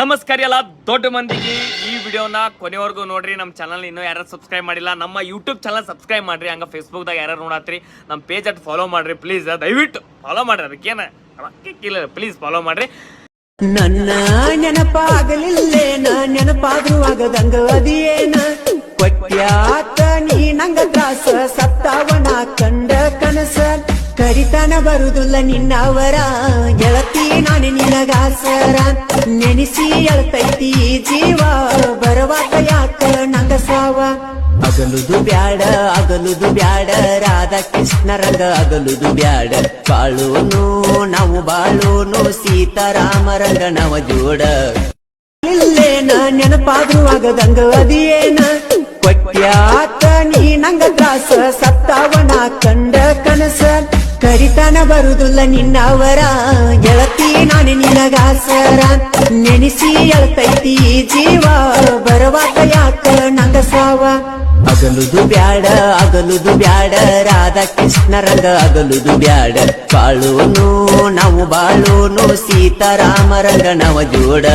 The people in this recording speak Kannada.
ನಮಸ್ಕಾರ ಎಲ್ಲ ದೊಡ್ಡ ಮಂದಿಗೆ. ಈ ವಿಡಿಯೋನ ಕೊನೆವರೆಗೂ ನೋಡ್ರಿ. ನಮ್ಮ ಚಾನಲ್ ಇನ್ನೂ ಯಾರು ಸಬ್ಸ್ಕ್ರೈಬ್ ಮಾಡಿಲ್ಲ, ನಮ್ಮ ಯೂಟ್ಯೂಬ್ ಚಾನಲ್ ಸಬ್ಸ್ಕ್ರೈಬ್ ಮಾಡ್ರಿ. ಹಂಗ ಫೇಸ್ಬುಕ್ದಾಗ ಯಾರು ನೋಡತ್ರಿ, ನಮ್ಮ ಪೇಜ್ ಅಟ್ ಫಾಲೋ ಮಾಡ್ರಿ. ಪ್ಲೀಸ್ ದಯವಿಟ್ಟು ಫಾಲೋ ಮಾಡ್ರಿ. ಅದಕ್ಕೇನ ರೊಕ್ಕಕ್ಕಿಲ್ಲ ಪ್ಲೀಸ್ ಫಾಲೋ ಮಾಡ್ರಿ. ನನ್ನ ನೆನಪಾಗಲಿಲ್ಲೇನ? ನೆನಪಾದ್ರೂ ಆಗದಂಗ ಅದಿಯೇನ? ನೀ ನಂಗ ಕಂಡ ಕನಸ. ಕರಿತನ ಬರುದಿಲ್ಲ ನಿನ್ನವರ. ನಾನು ನಿನಗಾಸರ ನೆನೆಸಿ ಎಳ್ತೈತಿ ಜೀವ. ಬರವಾತ ಯಾಕ ನಂಗ ಸಾವ? ಅಗಲುದು ಬ್ಯಾಡ ಅಗಲುದು ಬ್ಯಾಡ. ರಾಧಾ ಕೃಷ್ಣ ರಂಗ ಅಗಲುದು ಬ್ಯಾಡ. ಬಾಳೋನು ನಾವು ಬಾಳೋನು ಸೀತಾರಾಮ ರಂಗ ನವ ಜೋಡ. ಇಲ್ಲೇನ ನೆನಪಾದ್ರೂ ಆಗದಂಗ ಅದಿಯೇನ? ಕೊಟ್ಯಾತ ನೀ ನಂಗ ತ್ರಾಸ ಕನಸ ಕರಿತನ ಬರುದಿಲ್ಲ ನಿನ್ನವರ. ಗೆಳತಿ ನಾನು ನಿನಗಾಸರ. ನೆನೆಸಿ ಎಳ್ತೈತಿ ಜೀವ. ಬರವಾತ ಯಾಕ ನಂಗ ಸಾವ ಅಗಲುದು ಬ್ಯಾಡ ಅಗಲುದು ಬ್ಯಾಡ. ರಾಧಾ ಕೃಷ್ಣ ರಂಗ ಅಗಲುದು ಬ್ಯಾಡ. ಬಾಳೋನು ನಾವು ಬಾಳೋನು, ಸೀತಾರಾಮ ರಂಗ ನವ ಜೋಡ.